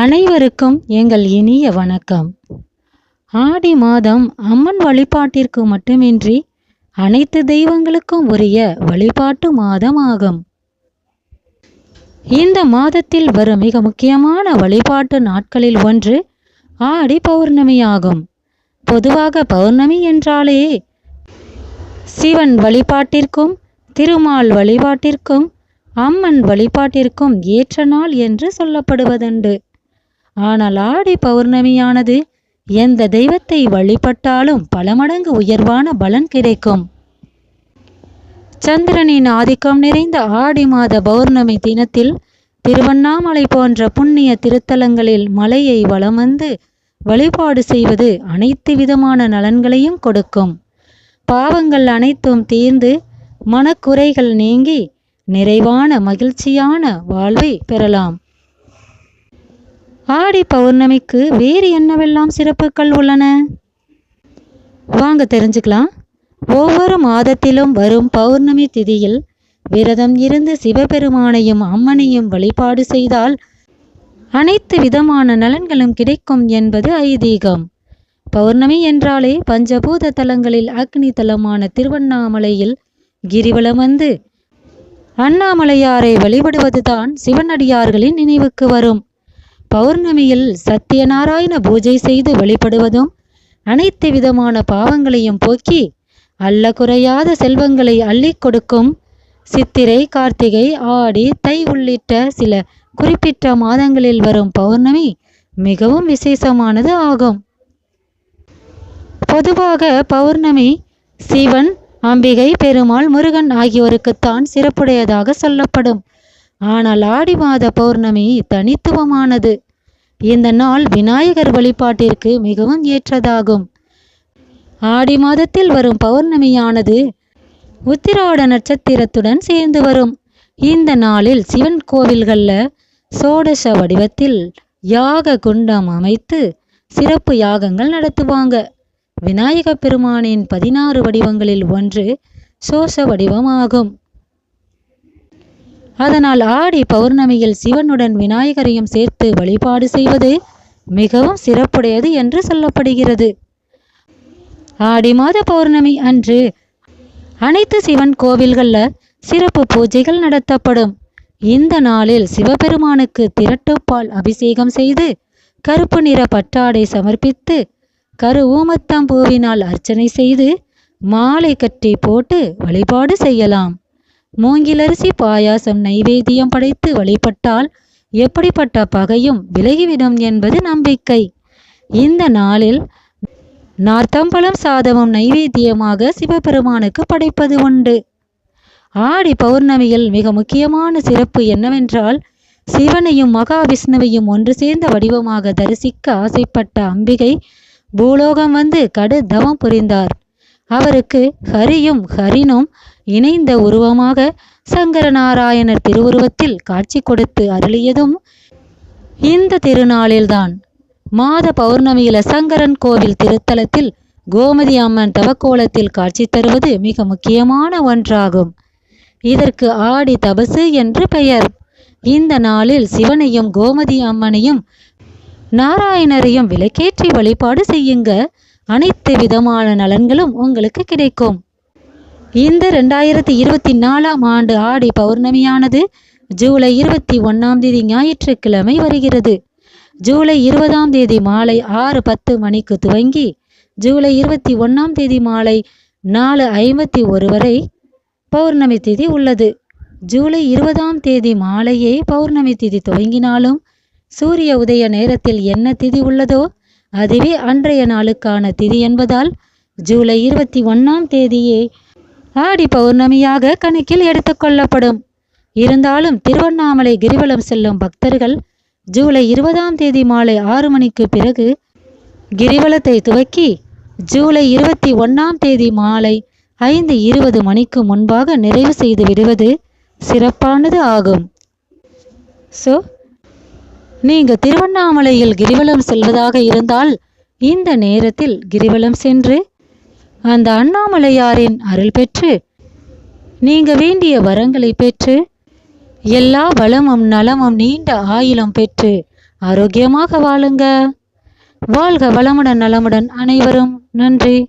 அனைவருக்கும் எங்கள் இனிய வணக்கம். ஆடி மாதம் அம்மன் வழிபாட்டிற்கு மட்டுமின்றி அனைத்து தெய்வங்களுக்கும் உரிய வழிபாட்டு மாதம் ஆகும் இந்த மாதத்தில் வரும் மிக முக்கியமான வழிபாட்டு நாட்களில் ஒன்று ஆடி பௌர்ணமி ஆகும் பொதுவாக பௌர்ணமி என்றாலே சிவன் வழிபாட்டிற்கும் திருமால் வழிபாட்டிற்கும் அம்மன் வழிபாட்டிற்கும் ஏற்ற நாள் என்று சொல்லப்படுவதுண்டு. ஆனால் ஆடி பௌர்ணமியானது எந்த தெய்வத்தை வழிபட்டாலும் பல மடங்கு உயர்வான பலன் கிடைக்கும். சந்திரனின் ஆதிக்கம் நிறைந்த ஆடி மாத பௌர்ணமி தினத்தில் திருவண்ணாமலை போன்ற புண்ணிய திருத்தலங்களில் மலையை வலம் வந்து வழிபாடு செய்வது அனைத்து விதமான நலன்களையும் கொடுக்கும். பாவங்கள் அனைத்தும் தீர்ந்து மனக்குறைகள் நீங்கி நிறைவான மகிழ்ச்சியான வாழ்வை பெறலாம். ஆடி பௌர்ணமிக்கு வேறு என்னவெல்லாம் சிறப்புகள் உள்ளன? வாங்க தெரிஞ்சுக்கலாம். ஒவ்வொரு மாதத்திலும் வரும் பௌர்ணமி திதியில் விரதம் இருந்து சிவபெருமானையும் அம்மனையும் வழிபாடு செய்தால் அனைத்து விதமான நலன்களும் கிடைக்கும் என்பது ஐதீகம். பௌர்ணமி என்றாலே பஞ்சபூத தலங்களில் அக்னி தலமான திருவண்ணாமலையில் கிரிவலம் வந்து அண்ணாமலையாரை வழிபடுவதுதான் சிவனடியார்களின் நினைவுக்கு வரும். பௌர்ணமியில் சத்தியநாராயண பூஜை செய்து வழிபடுவதும் அனைத்து விதமான பாவங்களையும் போக்கி அல்ல குறையாத செல்வங்களை அள்ளிக் கொடுக்கும் சித்திரை கார்த்திகை ஆடி தை உள்ளிட்ட சில குறிப்பிட்ட மாதங்களில் வரும் பௌர்ணமி மிகவும் விசேஷமானது ஆகும். பொதுவாக பௌர்ணமி சிவன் அம்பிகை பெருமாள் முருகன் ஆகியோருக்குத்தான் சிறப்புடையதாக சொல்லப்படும். ஆனால் ஆடி மாத பௌர்ணமி தனித்துவமானது. இந்த நாள் விநாயகர் வழிபாட்டிற்கு மிகவும் ஏற்றதாகும். ஆடி மாதத்தில் வரும் பௌர்ணமியானது உத்திராட நட்சத்திரத்துடன் சேர்ந்து வரும். இந்த நாளில் சிவன் கோவில்களில் சோடச வடிவத்தில் யாக குண்டம் அமைத்து சிறப்பு யாகங்கள் நடத்துவாங்க. விநாயக பெருமானின் பதினாறு வடிவங்களில் ஒன்று சோச வடிவமாகும். அதனால் ஆடி பௌர்ணமியில் சிவனுடன் விநாயகரையும் சேர்த்து வழிபாடு செய்வது மிகவும் சிறப்புடையது என்று சொல்லப்படுகிறது. ஆடி மாத பௌர்ணமி அன்று அனைத்து சிவன் கோவில்களில் சிறப்பு பூஜைகள் நடத்தப்படும். இந்த நாளில் சிவபெருமானுக்கு திரட்டுப்பால் அபிஷேகம் செய்து கருப்பு நிற பட்டாடை சமர்ப்பித்து கரு ஊமத்தம்பூவினால் அர்ச்சனை செய்து மாலை கட்டி போட்டு வழிபாடு செய்யலாம். மூங்கிலரிசி பாயாசம் நைவேத்தியம் படைத்து வழிபட்டால் எப்படிப்பட்ட பகையும் விலகிவிடும் என்பது நம்பிக்கை. இந்த நாளில் நார்த்தம்பழம் சாதமும் நைவேத்தியமாக சிவபெருமானுக்கு படைப்பது உண்டு. ஆடி பௌர்ணமியில் மிக முக்கியமான சிறப்பு என்னவென்றால் சிவனையும் மகாவிஷ்ணுவையும் ஒன்று சேர்ந்த வடிவமாக தரிசிக்க ஆசைப்பட்ட அம்பிகை பூலோகம் வந்து கடு தவம் புரிந்தார். அவருக்கு ஹரியும் ஹரினும் இணைந்த உருவமாக சங்கரநாராயணர் திருவுருவத்தில் காட்சி கொடுத்து அருளியதும் இந்த திருநாளில்தான். மாத பௌர்ணமியில சங்கரன் கோவில் திருத்தலத்தில் கோமதி அம்மன் தவக்கோலத்தில் காட்சி தருவது மிக முக்கியமான ஒன்றாகும். இதற்கு ஆடி தபசு என்று பெயர். இந்த நாளில் சிவனையும் கோமதி அம்மனையும் நாராயணரையும் விளக்கேற்றி வழிபாடு செய்யுங்க. அனைத்து விதமான நலன்களும் உங்களுக்கு கிடைக்கும். இந்த ரெண்டாயிரத்தி இருபத்தி நாலாம் ஆண்டு ஆடி பௌர்ணமியானது ஜூலை இருபத்தி ஒன்றாம் தேதி ஞாயிற்றுக்கிழமை வருகிறது. ஜூலை இருபதாம் தேதி மாலை ஆறு பத்து மணிக்கு துவங்கி ஜூலை இருபத்தி ஒன்றாம் தேதி மாலை நாலு ஐம்பத்தி ஒரு வரை பௌர்ணமி தேதி உள்ளது. ஜூலை இருபதாம் தேதி மாலையே பௌர்ணமி தேதி துவங்கினாலும் சூரிய உதய நேரத்தில் என்ன திதி உள்ளதோ அதுவே அன்றைய நாளுக்கான திதி என்பதால் ஜூலை இருபத்தி ஒன்றாம் தேதியே ஆடி பௌர்ணமியாக கணக்கில் எடுத்துக்கொள்ளப்படும் இருந்தாலும் திருவண்ணாமலை கிரிவலம் செல்லும் பக்தர்கள் ஜூலை இருபதாம் தேதி மாலை ஆறு மணிக்கு பிறகு கிரிவலத்தை துவக்கி ஜூலை இருபத்தி ஒன்றாம் தேதி மாலை ஐந்து இருபது மணிக்கு முன்பாக நிறைவு செய்து விடுவது சிறப்பானது ஆகும். ஸோ நீங்க திருவண்ணாமலையில் கிரிவலம் செல்வதாக இருந்தால் இந்த நேரத்தில் கிரிவலம் சென்று அந்த அண்ணாமலையாரின் அருள் பெற்று நீங்க வேண்டிய வரங்களை பெற்று எல்லா வளமும் நலமும் நீண்ட ஆயுளம் பெற்று ஆரோக்கியமாக வாழுங்க. வாழ்க வளமுடன் நலமுடன் அனைவரும். நன்றி.